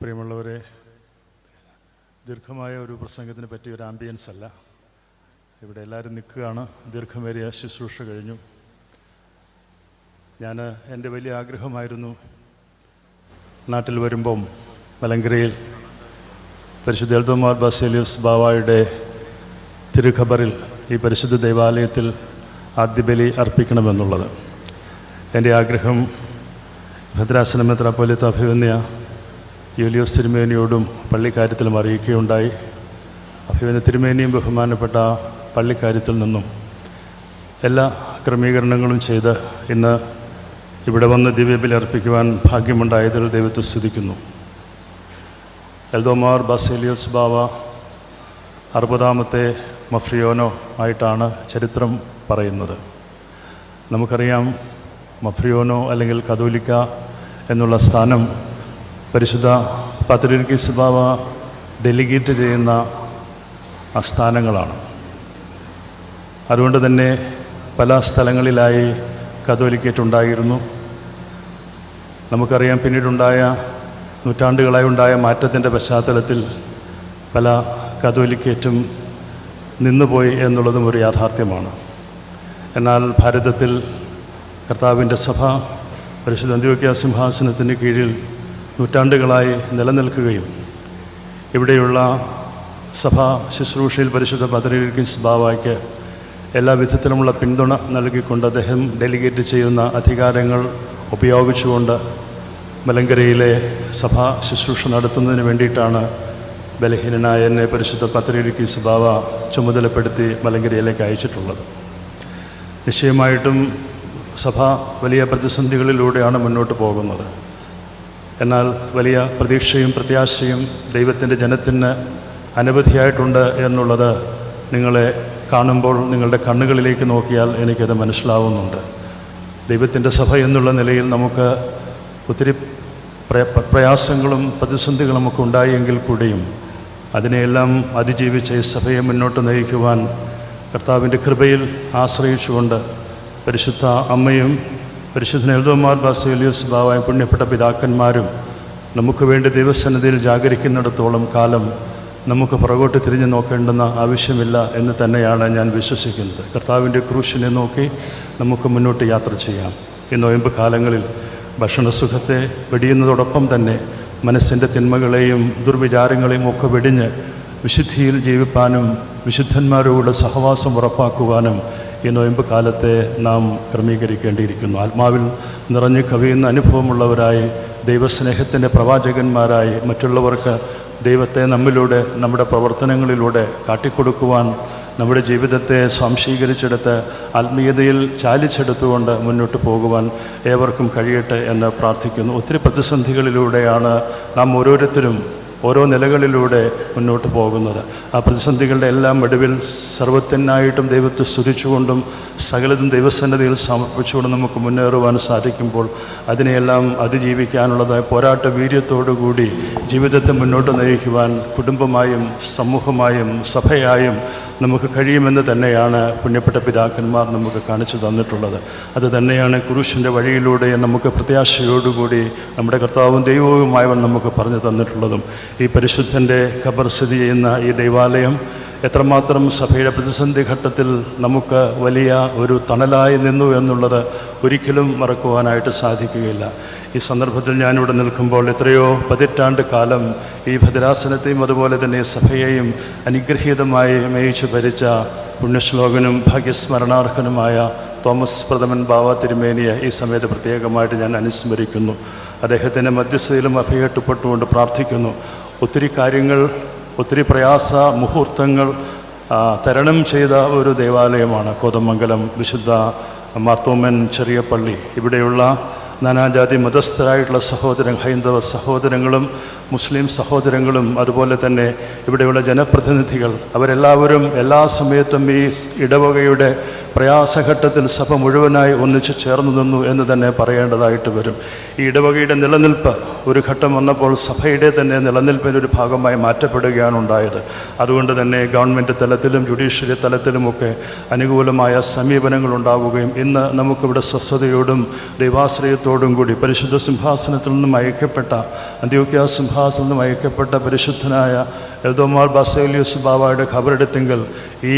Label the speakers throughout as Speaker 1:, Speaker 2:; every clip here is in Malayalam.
Speaker 1: പ്രിയമുള്ളവരെ ദീർഘമായ ഒരു പ്രസംഗത്തിന് പറ്റിയ ഒരു ആംബിയൻസ് അല്ല. ഇവിടെ എല്ലാവരും നിൽക്കുകയാണ്. ദീർഘമേറിയ ശുശ്രൂഷ കഴിഞ്ഞു. ഞാൻ എന്റെ വലിയ ആഗ്രഹമായിരുന്നു നാട്ടിൽ വരുമ്പം മലങ്കരയിൽ പരിശുദ്ധ എൽദോമാർ ബസേലിയസ് ബാവായുടെ തിരുഖബറിൽ ഈ പരിശുദ്ധ ദേവാലയത്തിൽ ആദ്യബലി അർപ്പിക്കണമെന്നുള്ളത്. എന്റെ ആഗ്രഹം ഭദ്രാസനമിത്ര പോലത്തെ അഭിവന്യ യൂലിയോസ് തിരുമേനിയോടും പള്ളിക്കാര്യത്തിലും അറിയിക്കുകയുണ്ടായി. അഭിമന്യ തിരുമേനിയും ബഹുമാനപ്പെട്ട പള്ളിക്കാര്യത്തിൽ നിന്നും എല്ലാ ക്രമീകരണങ്ങളും ചെയ്ത് ഇന്ന് ഇവിടെ വന്ന് ദിവ്യബലി അർപ്പിക്കുവാൻ ഭാഗ്യമുണ്ടായതിൽ ദൈവത്തെ സ്തുതിക്കുന്നു. എൽദോമാർ ബാസേലിയസ് ബാവ അറുപതാമത്തെ മഫ്രിയോനോ ആയിട്ടാണ് ചരിത്രം പറയുന്നത്. നമുക്കറിയാം മഫ്രിയോനോ അല്ലെങ്കിൽ കതോലിക്ക എന്നുള്ള സ്ഥാനം പരിശുദ്ധ പത്രിക സ്വഭാവ ഡെലിഗേറ്റ് ചെയ്യുന്ന ആസ്ഥാനങ്ങളാണ് സ്ഥാനങ്ങളാണ്. അതുകൊണ്ട് തന്നെ പല സ്ഥലങ്ങളിലായി കത്തോലിക്കേറ്റ് ഉണ്ടായിരുന്നു നമുക്കറിയാം പിന്നീടുണ്ടായ നൂറ്റാണ്ടുകളായി ഉണ്ടായ മാറ്റത്തിന്റെ പശ്ചാത്തലത്തിൽ പല കതോലിക്കേറ്റും നിന്നുപോയി എന്നുള്ളതും ഒരു യാഥാർത്ഥ്യമാണ്. എന്നാൽ ഭാരതത്തിൽ കർത്താവിന്റെ സഭ പരിശുദ്ധ അന്ത്യോക്യ സിംഹാസനത്തിന് കീഴിൽ നൂറ്റാണ്ടുകളായി നിലനിൽക്കുകയും ഇവിടെയുള്ള സഭാ ശുശ്രൂഷയിൽ പരിശുദ്ധ പത്രികിസ് ബാവായ്ക്ക് എല്ലാ വിധത്തിലുമുള്ള പിന്തുണ നൽകിക്കൊണ്ട് അദ്ദേഹം ഡെലിഗേറ്റ് ചെയ്യുന്ന അധികാരങ്ങൾ ഉപയോഗിച്ചുകൊണ്ട് മലങ്കരയിലെ സഭാ ശുശ്രൂഷ നടത്തുന്നതിന് വേണ്ടിയിട്ടാണ് ബലഹീനനായ എന്നെ പരിശുദ്ധ പത്രികിസ് ബാവ ചുമതലപ്പെടുത്തി മലങ്കരയിലേക്ക് അയച്ചിട്ടുള്ളത്. നിശ്ചയമായിട്ടും സഭ വലിയ പ്രതിസന്ധികളിലൂടെയാണ് മുന്നോട്ട് പോകുന്നത്. എന്നാൽ വലിയ പ്രതീക്ഷയും പ്രത്യാശയും ദൈവത്തിന്റെ ജനത്തിന് അനവധിയായിട്ടുണ്ട് എന്നുള്ളത് നിങ്ങളെ കാണുമ്പോൾ നിങ്ങളുടെ കണ്ണുകളിലേക്ക് നോക്കിയാൽ എനിക്കത് മനസ്സിലാവുന്നുണ്ട്. ദൈവത്തിന്റെ സഭ എന്നുള്ള നിലയിൽ നമുക്ക് ഒത്തിരി പ്രയ- പ്രയാസങ്ങളും പ്രതിസന്ധികളും ഒക്കെ ഉണ്ടായെങ്കിൽ കൂടിയും അതിനെയെല്ലാം അതിജീവിച്ച് ഈ സഭയെ മുന്നോട്ട് നയിക്കുവാൻ കർത്താവിന്റെ കൃപയിൽ ആശ്രയിച്ചുകൊണ്ട് പരിശുദ്ധ അമ്മയും പരിശുദ്ധ നെൽദോമാർ ബാസേലിയോസ് ബാവായ പുണ്യപ്പെട്ട പിതാക്കന്മാരും നമുക്ക് വേണ്ടി ദൈവസന്നിധിയിൽ ജാഗരിക്കുന്നിടത്തോളം കാലം നമുക്ക് പുറകോട്ട് തിരിഞ്ഞു നോക്കേണ്ടുന്ന ആവശ്യമില്ല എന്ന് തന്നെയാണ് ഞാൻ വിശ്വസിക്കുന്നത്. കർത്താവിന്റെ ക്രൂശിനെ നോക്കി നമുക്ക് മുന്നോട്ട് യാത്ര ചെയ്യാം. ഈ നോയമ്പ് കാലങ്ങളിൽ ഭക്ഷണസുഖത്തെ വെടിയുന്നതോടൊപ്പം തന്നെ മനസ്സിന്റെ തിന്മകളെയും ദുർവിചാരങ്ങളെയും ഒക്കെ വെടിഞ്ഞ് വിശുദ്ധിയിൽ ജീവിപ്പാനും വിശുദ്ധന്മാരോട് സഹവാസം ഉറപ്പാക്കുവാനും ഈ നോയമ്പ് കാലത്തെ നാം ക്രമീകരിക്കേണ്ടിയിരിക്കുന്നു. ആത്മാവിൽ നിറഞ്ഞു കവിയുന്ന അനുഭവമുള്ളവരായി ദൈവസ്നേഹത്തിന്റെ പ്രവാചകന്മാരായി മറ്റുള്ളവർക്ക് ദൈവത്തെ നമ്മിലൂടെ നമ്മുടെ പ്രവർത്തനങ്ങളിലൂടെ കാട്ടിക്കൊടുക്കുവാൻ നമ്മുടെ ജീവിതത്തെ സ്വാംശീകരിച്ചെടുത്ത് ആത്മീയതയിൽ ചാലിച്ചെടുത്തുകൊണ്ട് മുന്നോട്ട് പോകുവാൻ ഏവർക്കും കഴിയട്ടെ എന്ന് പ്രാർത്ഥിക്കുന്നു. ഒത്തിരി പ്രതിസന്ധികളിലൂടെയാണ് നാം ഓരോരുത്തരും ഓരോ നിലകളിലൂടെ മുന്നോട്ട് പോകുന്നത്. ആ പ്രതിസന്ധികളുടെ എല്ലാം ഒടുവിൽ സർവത്തിനായിട്ടും ദൈവത്തെ സ്തുതിച്ചുകൊണ്ടും സകലതും ദൈവസന്നതിയിൽ സമർപ്പിച്ചുകൊണ്ട് നമുക്ക് മുന്നേറുവാൻ സാധിക്കുമ്പോൾ അതിനെയെല്ലാം അതിജീവിക്കാനുള്ളതായ പോരാട്ട വീര്യത്തോടുകൂടി ജീവിതത്തെ മുന്നോട്ട് നയിക്കുവാൻ കുടുംബമായും സമൂഹമായും സഭയായും നമുക്ക് കഴിയുമെന്ന് തന്നെയാണ് പുണ്യപ്പെട്ട പിതാക്കന്മാർ നമുക്ക് കാണിച്ചു തന്നിട്ടുള്ളത്. അത് തന്നെയാണ് കുരിശിന്റെ വഴിയിലൂടെ നമുക്ക് പ്രത്യാശയോടുകൂടി നമ്മുടെ കർത്താവും ദൈവവുമായവൻ നമുക്ക് പറഞ്ഞു തന്നിട്ടുള്ളതും. ഈ പരിശുദ്ധന്റെ ഖബർ സ്ഥിതി ചെയ്യുന്ന ഈ ദൈവാലയം എത്രമാത്രം സഭയുടെ പ്രതിസന്ധി ഘട്ടത്തിൽ നമുക്ക് വലിയ ഒരു തണലായി നിന്നു എന്നുള്ളത് ഒരിക്കലും മറക്കുവാനായിട്ട് സാധിക്കുകയില്ല. ഈ സന്ദർഭത്തിൽ ഞാനിവിടെ നിൽക്കുമ്പോൾ എത്രയോ പതിറ്റാണ്ട് കാലം ഈ ഭദ്രാസനത്തെയും അതുപോലെ തന്നെ സഭയെയും അനുഗ്രഹീതമായി മേയിച്ചു ഭരിച്ച പുണ്യശ്ലോകനും ഭാഗ്യസ്മരണാർഹനുമായ തോമസ് പ്രഥമൻ ബാവ തിരുമേനിയെ ഈ സമയത്ത് പ്രത്യേകമായിട്ട് ഞാൻ അനുസ്മരിക്കുന്നു. അദ്ദേഹത്തിന്റെ മധ്യസ്ഥയിലും അഭയട്ടുപ്പെട്ടുകൊണ്ട് പ്രാർത്ഥിക്കുന്നു. ഒത്തിരി കാര്യങ്ങൾ ഒത്തിരി പ്രയാസ മുഹൂർത്തങ്ങൾ തരണം ചെയ്ത ഒരു ദേവാലയമാണ് കോതമംഗലം വിശുദ്ധ മാർത്തോമൻ ചെറിയ പള്ളി. ഇവിടെയുള്ള നാനാജാതി മതസ്ഥരായിട്ടുള്ള സഹോദരൻ ഹൈന്ദവ സഹോദരങ്ങളും മുസ്ലിം സഹോദരങ്ങളും അതുപോലെ തന്നെ ഇവിടെയുള്ള ജനപ്രതിനിധികൾ അവരെല്ലാവരും എല്ലാ സമയത്തും ഈ ഇടവകയുടെ പ്രയാസഘട്ടത്തിൽ സഭ മുഴുവനായി ഒന്നിച്ചു ചേർന്നു നിന്നു എന്ന് തന്നെ പറയേണ്ടതായിട്ട് വരും. ഈ ഇടവകയുടെ നിലനിൽപ്പ് ഒരു ഘട്ടം വന്നപ്പോൾ സഭയുടെ തന്നെ നിലനിൽപ്പിന്റെ ഒരു ഭാഗമായി മാറ്റപ്പെടുകയാണ് ഉണ്ടായത്. അതുകൊണ്ട് തന്നെ ഗവൺമെന്റ് തലത്തിലും ജുഡീഷ്യറി തലത്തിലുമൊക്കെ അനുകൂലമായ സമീപനങ്ങൾ ഉണ്ടാവുകയും ഇന്ന് നമുക്കിവിടെ സ്വസ്ഥതയോടും ദൈവാശ്രയത്തോടും കൂടി പരിശുദ്ധ സിംഹാസനത്തിൽ നിന്നും അയക്കപ്പെട്ട അന്ത്യോക്യ സിംഹാസനത്തിൽ നിന്നും അയക്കപ്പെട്ട പരിശുദ്ധനായ എൽദോമാർ ബാസേലിയസ് ബാബായുടെ ഖബറെടുത്തെങ്കിൽ ഈ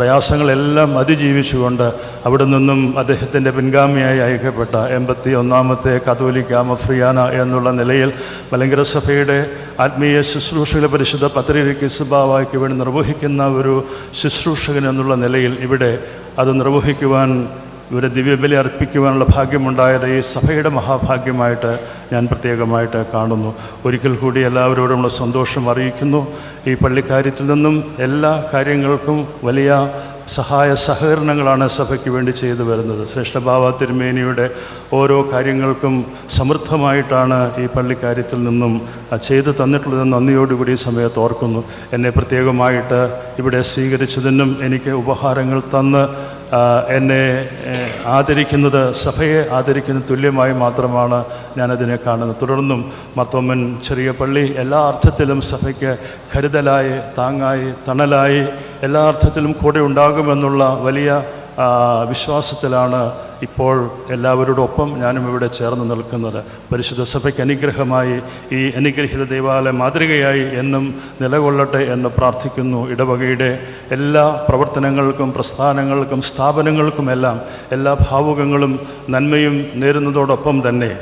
Speaker 1: പ്രയാസങ്ങളെല്ലാം അതിജീവിച്ചുകൊണ്ട് അവിടെ നിന്നും അദ്ദേഹത്തിന്റെ പിൻഗാമിയായി അയക്കപ്പെട്ട എൺപത്തി ഒന്നാമത്തെ കാതോലിക്ക മഫ്രിയാന എന്നുള്ള നിലയിൽ മലങ്കര സഭയുടെ ആത്മീയ ശുശ്രൂഷകളെ പരിശുദ്ധ പത്രികയ്ക്ക് ബാവായ്ക്ക് വേണ്ടി നിർവഹിക്കുന്ന ഒരു ശുശ്രൂഷകൻ എന്നുള്ള നിലയിൽ ഇവിടെ അത് നിർവഹിക്കുവാൻ ഇവരെ ദിവ്യബലി അർപ്പിക്കുവാനുള്ള ഭാഗ്യമുണ്ടായത് ഈ സഭയുടെ മഹാഭാഗ്യമായിട്ട് ഞാൻ പ്രത്യേകമായിട്ട് കാണുന്നു. ഒരിക്കൽ കൂടി എല്ലാവരോടുമുള്ള സന്തോഷം അറിയിക്കുന്നു. ഈ പള്ളിക്കാര്യത്തിൽ നിന്നും എല്ലാ കാര്യങ്ങൾക്കും വലിയ സഹായ സഹകരണങ്ങളാണ് സഭയ്ക്ക് വേണ്ടി ചെയ്തു വരുന്നത്. ശ്രേഷ്ഠഭാവ തിരുമേനിയുടെ ഓരോ കാര്യങ്ങൾക്കും സമൃദ്ധമായിട്ടാണ് ഈ പള്ളിക്കാര്യത്തിൽ നിന്നും ചെയ്തു തന്നിട്ടുള്ളതെന്ന് നന്ദിയോടുകൂടി സമയത്ത് ഓർക്കുന്നു. എന്നെ പ്രത്യേകമായിട്ട് ഇവിടെ സ്വീകരിച്ചതിനും എനിക്ക് ഉപഹാരങ്ങൾ തന്ന് എന്നെ ആദരിക്കുന്നത് സഭയെ ആദരിക്കുന്ന തുല്യമായി മാത്രമാണ് ഞാനതിനെ കാണുന്നത്. തുടർന്നും മത്തോമൻ ചെറിയ പള്ളി എല്ലാ അർത്ഥത്തിലും സഭയ്ക്ക് കരുതലായി താങ്ങായി തണലായി എല്ലാ അർത്ഥത്തിലും കൂടെ ഉണ്ടാകുമെന്നുള്ള വലിയ വിശ്വാസത്തിലാണ് ഇപ്പോൾ എല്ലാവരോടൊപ്പം ഞാനും ഇവിടെ ചേർന്ന് നിൽക്കുന്നത്. പരിശുദ്ധ സഭയ്ക്ക് അനുഗ്രഹമായി ഈ അനുഗ്രഹിത ദേവാലയ മാതൃകയായി എന്നും നിലകൊള്ളട്ടെ എന്ന് പ്രാർത്ഥിക്കുന്നു. ഇടവകയുടെ എല്ലാ പ്രവർത്തനങ്ങൾക്കും പ്രസ്ഥാനങ്ങൾക്കും സ്ഥാപനങ്ങൾക്കുമെല്ലാം എല്ലാ ഭാവുകങ്ങളും നന്മയും നേരുന്നതോടൊപ്പം തന്നെ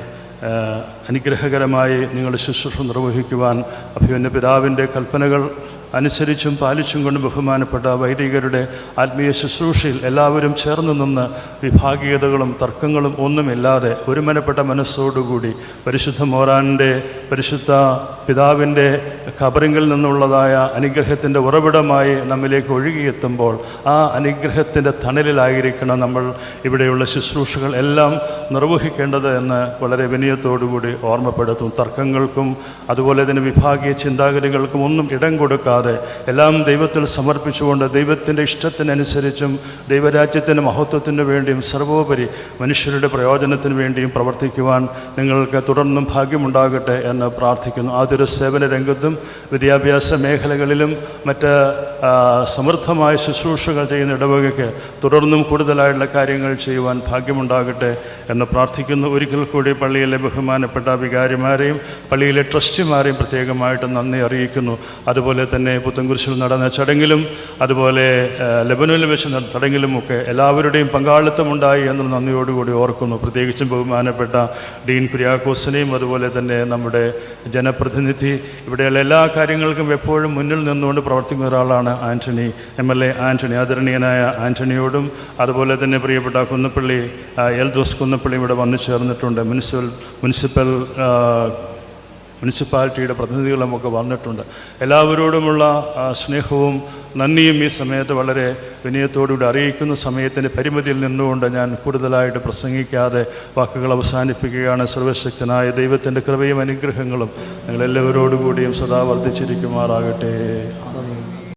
Speaker 1: അനുഗ്രഹകരമായി നിങ്ങളുടെ ശുശ്രൂഷ നിർവഹിക്കുവാൻ അഭിമന്യ പിതാവിന്റെ കൽപ്പനകൾ അനുസരിച്ചും പാലിച്ചും കൊണ്ട് ബഹുമാനപ്പെട്ട വൈദികരുടെ ആത്മീയ ശുശ്രൂഷയിൽ എല്ലാവരും ചേർന്ന് നിന്ന് വിഭാഗീയതകളും തർക്കങ്ങളും ഒന്നുമില്ലാതെ ഒരുമനപ്പെട്ട മനസ്സോടുകൂടി പരിശുദ്ധ മോറാന്റെ പരിശുദ്ധ പിതാവിന്റെ ഖബറിങ്കിൽ നിന്നുള്ളതായ അനുഗ്രഹത്തിന്റെ ഉറവിടമായി നമ്മിലേക്ക് ഒഴുകിയെത്തുമ്പോൾ ആ അനുഗ്രഹത്തിന്റെ തണലിലായിരിക്കണം നമ്മൾ ഇവിടെയുള്ള ശുശ്രൂഷകൾ എല്ലാം നിർവഹിക്കേണ്ടത് എന്ന് വളരെ വിനയത്തോടുകൂടി ഓർമ്മപ്പെടുത്തും. തർക്കങ്ങൾക്കും അതുപോലെ തന്നെ വിഭാഗീയ ചിന്താഗതികൾക്കും ഒന്നും ഇടം കൊടുക്കാതെ എല്ലാം ദൈവത്തിൽ സമർപ്പിച്ചുകൊണ്ട് ദൈവത്തിന്റെ ഇഷ്ടത്തിനനുസരിച്ചും ദൈവരാജ്യത്തിന്റെ മഹത്വത്തിന് വേണ്ടിയും സർവോപരി മനുഷ്യരുടെ പ്രയോജനത്തിന് വേണ്ടിയും പ്രവർത്തിക്കുവാൻ നിങ്ങൾക്ക് തുടർന്നും ഭാഗ്യമുണ്ടാകട്ടെ എന്ന് പ്രാർത്ഥിക്കുന്നു. ആതൊരു സേവന രംഗത്തും വിദ്യാഭ്യാസ മേഖലകളിലും മറ്റ് സമൃദ്ധമായ ശുശ്രൂഷകൾ ചെയ്യുന്ന ഇടവകയ്ക്ക് തുടർന്നും കൂടുതലായിട്ടുള്ള കാര്യങ്ങൾ ചെയ്യുവാൻ ഭാഗ്യമുണ്ടാകട്ടെ എന്ന് പ്രാർത്ഥിക്കുന്നു. ഒരിക്കൽ കൂടി പള്ളിയിലെ ബഹുമാനപ്പെട്ട വികാരിമാരെയും പള്ളിയിലെ ട്രസ്റ്റിമാരെയും പ്രത്യേകമായിട്ട് നന്ദി അറിയിക്കുന്നു. അതുപോലെ തന്നെ പുത്തൻകുരിശിൽ നടന്ന ചടങ്ങിലും അതുപോലെ ലെബനനിൽ വെച്ച് നടന്ന ചടങ്ങിലുമൊക്കെ എല്ലാവരുടെയും പങ്കാളിത്തമുണ്ടായി എന്ന് നന്ദിയോടുകൂടി ഓർക്കുന്നു. പ്രത്യേകിച്ചും ബഹുമാനപ്പെട്ട ഡീൻ കുര്യാക്കോസിനെയും അതുപോലെ തന്നെ നമ്മുടെ ജനപ്രതിനിധി ഇവിടെയുള്ള എല്ലാ കാര്യങ്ങൾക്കും എപ്പോഴും മുന്നിൽ നിന്നുകൊണ്ട് പ്രവർത്തിക്കുന്ന ഒരാളാണ് Antony M L A Antony ആദരണീയനായ ആന്റണിയോടും അതുപോലെ തന്നെ പ്രിയപ്പെട്ട കുന്നപ്പള്ളി എൽ ദോസ് കുന്നപ്പള്ളി ഇവിടെ വന്നു ചേർന്നിട്ടുണ്ട്. മുനിസിപ്പൽ മുനിസിപ്പൽ മുനിസിപ്പാലിറ്റിയുടെ പ്രതിനിധികളുമൊക്കെ വന്നിട്ടുണ്ട്. എല്ലാവരോടുമുള്ള സ്നേഹവും നന്ദിയും ഈ സമയത്ത് വളരെ വിനയത്തോടുകൂടി അറിയിക്കുന്ന സമയത്തിന്റെ പരിമിതിയിൽ നിന്നുകൊണ്ട് ഞാൻ കൂടുതലായിട്ട് പ്രസംഗിക്കാതെ വാക്കുകൾ അവസാനിപ്പിക്കുകയാണ്. സർവശക്തനായ ദൈവത്തിന്റെ കൃപയും അനുഗ്രഹങ്ങളും നിങ്ങളെല്ലാവരോടുകൂടിയും സദാ വർദ്ധിച്ചിരിക്കുമാറാകട്ടെ.